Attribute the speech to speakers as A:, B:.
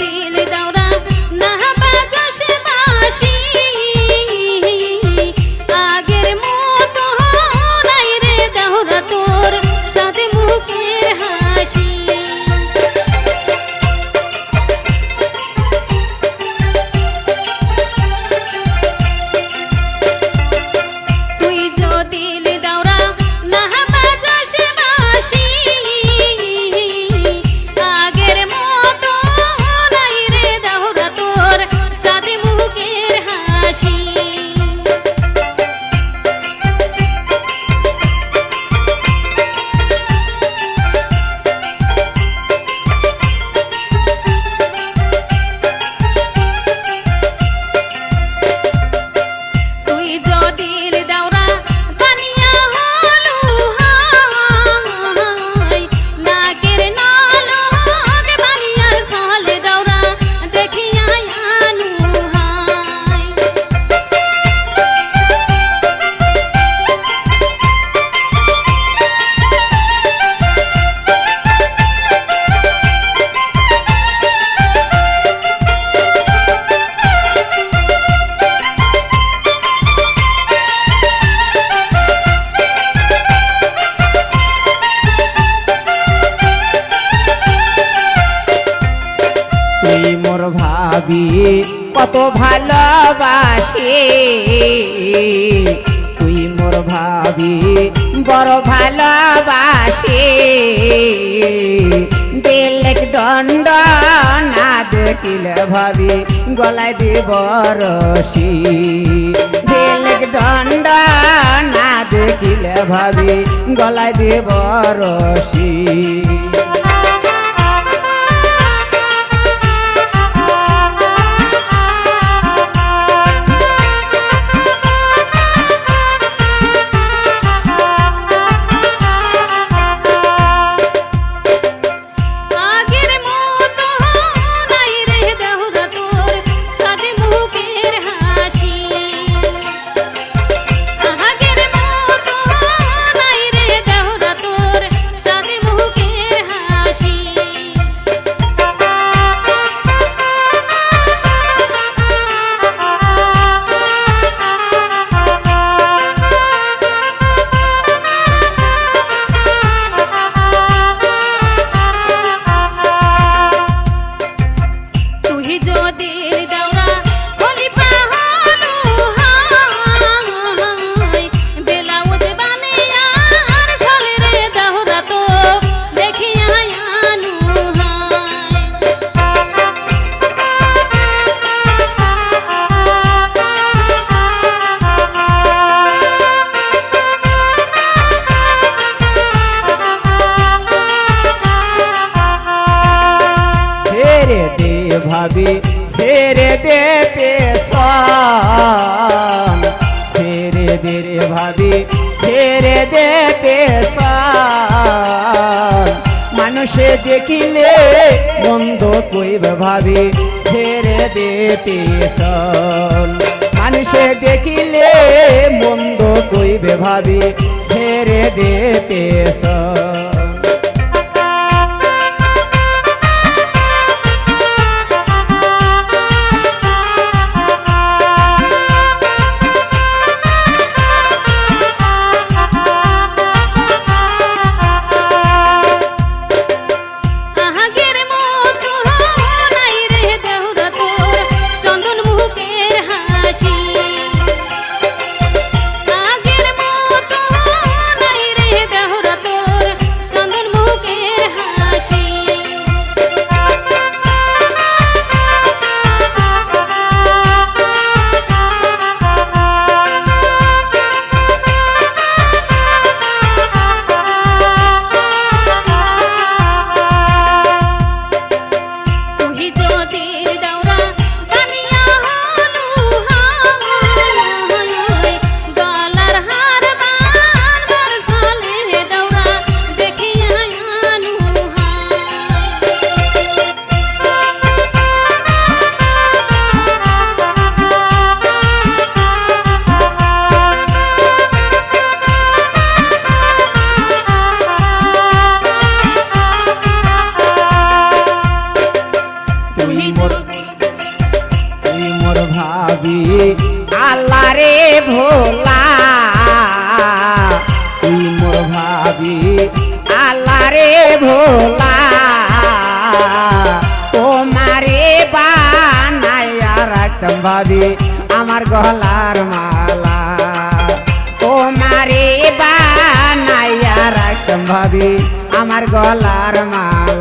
A: দিল দাওরা হাসি তুই
B: কত ভালোবাসি। তুই মোর ভাবি বড় ভালোবাসি। বেলেক দণ্ড না দেখিলে ভাবি, গলায় দিব রশি। বেলেক দণ্ড না দেখিলে ভাবি, গলায় দিব রশি। ভাবি, ছেড়ে দে পেশন। ছেড়ে দে রে ভাবি, ছেড়ে দে পেশন। মানুষে দেখিলে মন্দ কইবে ভাবি, ছেড়ে দে পেশন। মানুষে দেখিলে মন্দ কইবে ভাবি, ছেড়ে দে পেশন। আল্লাহ রে ভোলা। তুই মোর ভাবি, আল্লাহ রে ভোলা। তোমারে বানাইয়া রাখতাম ভাবি, আমার গলার মালা। তোমারে বানাইয়া রাখতাম ভাবি, আমার গলার মালা।